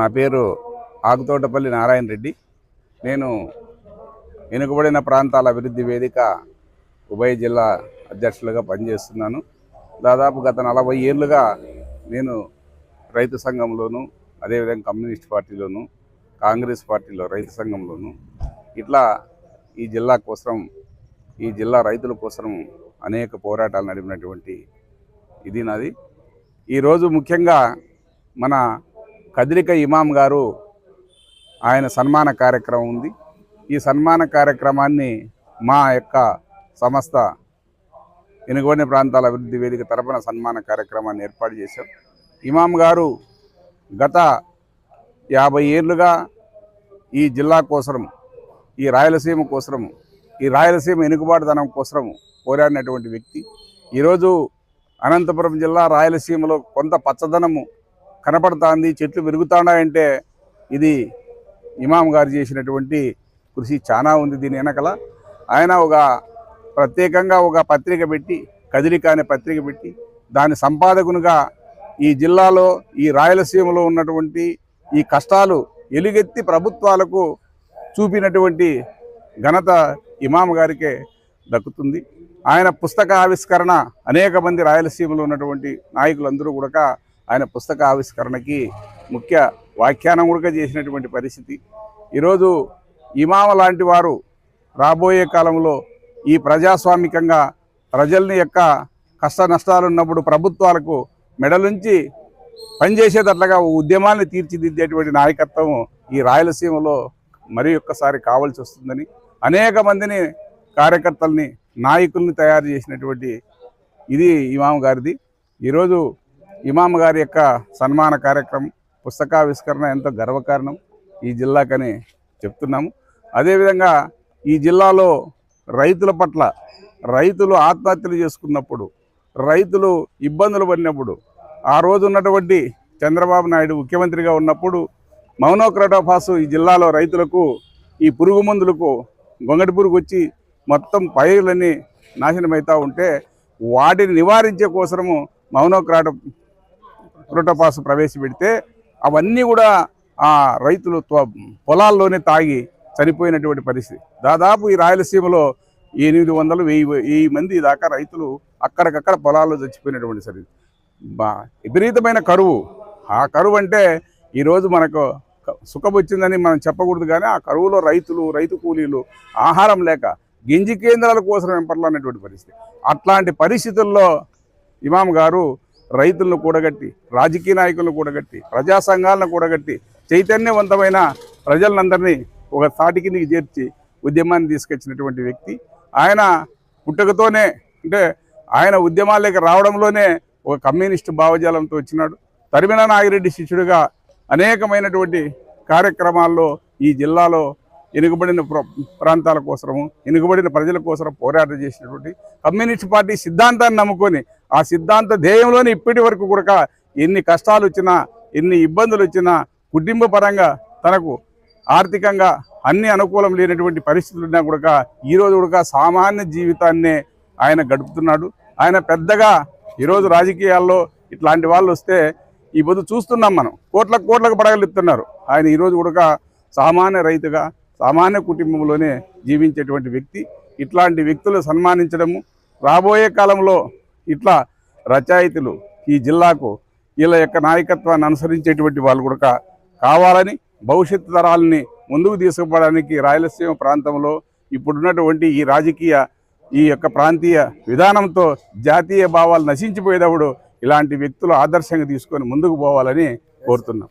నా పేరు ఆకుతోటపల్లి నారాయణ రెడ్డి. నేను వెనుకబడిన ప్రాంతాల అభివృద్ధి వేదిక ఉభయ జిల్లా అధ్యక్షులుగా పనిచేస్తున్నాను. దాదాపు గత నలభై ఏళ్ళుగా నేను రైతు సంఘంలోను అదేవిధంగా కమ్యూనిస్ట్ పార్టీలోను కాంగ్రెస్ పార్టీలో రైతు సంఘంలోను ఇట్లా ఈ జిల్లా కోసం ఈ జిల్లా రైతుల కోసం అనేక పోరాటాలు నడిపినటువంటి ఇది నాది. ఈరోజు ముఖ్యంగా మన కదిరిక ఇమాం గారు ఆయన సన్మాన కార్యక్రమం ఉంది. ఈ సన్మాన కార్యక్రమాన్ని మా యొక్క సంస్థ ఎనుగోని ప్రాంతాల అభివృద్ధి వేదిక తరపున సన్మాన కార్యక్రమాన్ని ఏర్పాటు చేశాం. ఇమాం గారు గత యాభై ఏళ్ళుగా ఈ జిల్లా కోసరం ఈ రాయలసీమ కోసరము ఈ రాయలసీమ వెనుకబాటుదనం కోసరము పోరాడినటువంటి వ్యక్తి. ఈరోజు అనంతపురం జిల్లా రాయలసీమలో కొంత పచ్చదనము కనపడుతుంది చెట్లు పెరుగుతున్నాయంటే ఇది ఇమాం గారు చేసినటువంటి కృషి చాలా ఉంది దీని వెనకల. ఆయన ఒక ప్రత్యేకంగా ఒక పత్రిక పెట్టి కదిలిక అనే పత్రిక పెట్టి దాని సంపాదకునిగా ఈ జిల్లాలో ఈ రాయలసీమలో ఉన్నటువంటి ఈ కష్టాలు ఎలుగెత్తి ప్రభుత్వాలకు చూపినటువంటి ఘనత ఇమాం గారికే దక్కుతుంది. ఆయన పుస్తక ఆవిష్కరణ అనేక మంది రాయలసీమలో ఉన్నటువంటి నాయకులందరూ కూడా ఆయన పుస్తక ఆవిష్కరణకి ముఖ్య వ్యాఖ్యానం కూడా చేసినటువంటి పరిస్థితి. ఈరోజు ఇమామ లాంటి వారు రాబోయే కాలంలో ఈ ప్రజాస్వామికంగా ప్రజల్ని యొక్క కష్ట నష్టాలు ఉన్నప్పుడు ప్రభుత్వాలకు మెడలుంచి పనిచేసేటట్లుగా ఉద్యమాన్ని తీర్చిదిద్దేటువంటి నాయకత్వం ఈ రాయలసీమలో మరి ఒక్కసారి కావాల్సి వస్తుందని అనేక మందిని కార్యకర్తల్ని నాయకుల్ని తయారు చేసినటువంటి ఇది ఇమాం గారిది. ఈరోజు ఇమామ్ గారి యొక్క సన్మాన కార్యక్రమం పుస్తకావిష్కరణ ఎంతో గర్వకారణం ఈ జిల్లాకని చెప్తున్నాము. అదేవిధంగా ఈ జిల్లాలో రైతుల పట్ల రైతులు ఆత్మహత్యలు చేసుకున్నప్పుడు రైతులు ఇబ్బందులు పడినప్పుడు ఆ రోజు ఉన్నటువంటి చంద్రబాబు నాయుడు ముఖ్యమంత్రిగా ఉన్నప్పుడు మౌనోక్రటోఫాసు ఈ జిల్లాలో రైతులకు ఈ పురుగు మందులకు గొంగటి పురుగు వచ్చి మొత్తం పైర్లన్నీ నాశనమవుతూ ఉంటే వాటిని నివారించే కోసము మౌనోక్రాట ప్రోటోపాస్ ప్రవేశపెడితే అవన్నీ కూడా ఆ రైతులు త్వ- పొలాల్లోనే తాగి చనిపోయినటువంటి పరిస్థితి. దాదాపు ఈ రాయలసీమలో ఎనిమిది వందలు వెయ్యి వెయ్యి మంది దాకా రైతులు అక్కడికక్కడ పొలాల్లో చచ్చిపోయినటువంటి సరి బా విపరీతమైన కరువు. ఆ కరువు అంటే ఈరోజు మనకు సుఖం వచ్చిందని మనం చెప్పకూడదు కానీ ఆ కరువులో రైతులు రైతు కూలీలు ఆహారం లేక గింజి కేంద్రాల కోసం వెంపర్లనేటువంటి పరిస్థితి. అట్లాంటి పరిస్థితుల్లో ఇమాం గారు రైతులను కూడగట్టి రాజకీయ నాయకులను కూడగట్టి ప్రజా సంఘాలను కూడగట్టి చైతన్యవంతమైన ప్రజలందరినీ ఒక తాటి కిందికి చేర్చి ఉద్యమాన్ని తీసుకొచ్చినటువంటి వ్యక్తి. ఆయన పుట్టుకతోనే అంటే ఆయన ఉద్యమాల్లోకి రావడంలోనే ఒక కమ్యూనిస్టు భావజాలంతో వచ్చినాడు. తరిమిన నాగిరెడ్డి శిష్యుడిగా అనేకమైనటువంటి కార్యక్రమాల్లో ఈ జిల్లాలో వెనుకబడిన ప్ర- ప్రాంతాల కోసము వెనుకబడిన ప్రజల కోసం పోరాటం చేసినటువంటి కమ్యూనిస్ట్ పార్టీ సిద్ధాంతాన్ని నమ్ముకొని ఆ సిద్ధాంత ధ్యేయంలోనే ఇప్పటి వరకు కూడా ఎన్ని కష్టాలు వచ్చినా ఎన్ని ఇబ్బందులు వచ్చినా కుటుంబ పరంగా తనకు ఆర్థికంగా అన్ని అనుకూలం లేనటువంటి పరిస్థితులు ఉన్నా కూడా ఈరోజు కూడా సామాన్య జీవితాన్నే ఆయన గడుపుతున్నాడు. ఆయన పెద్దగా ఈరోజు రాజకీయాల్లో ఇట్లాంటి వాళ్ళు వస్తే ఈ పొద్దు చూస్తున్నాం మనం. కోట్లకు కోట్లకు పడగలుగుతున్నారు ఆయన ఈరోజు కూడా సామాన్య రైతుగా సామాన్య కుటుంబంలోనే జీవించేటువంటి వ్యక్తి. ఇట్లాంటి వ్యక్తులు సన్మానించడము రాబోయే కాలంలో ఇట్లా రచయితలు ఈ జిల్లాకు వీళ్ళ యొక్క నాయకత్వాన్ని అనుసరించేటువంటి వాళ్ళు కూడా కావాలని భవిష్యత్తు తరాలని ముందుకు తీసుకుపోవడానికి రాయలసీమ ప్రాంతంలో ఇప్పుడున్నటువంటి ఈ రాజకీయ ఈ యొక్క ప్రాంతీయ విధానంతో జాతీయ భావాలు నశించిపోయేటప్పుడు ఇలాంటి వ్యక్తులు ఆదర్శంగా తీసుకొని ముందుకు పోవాలని కోరుతున్నాం.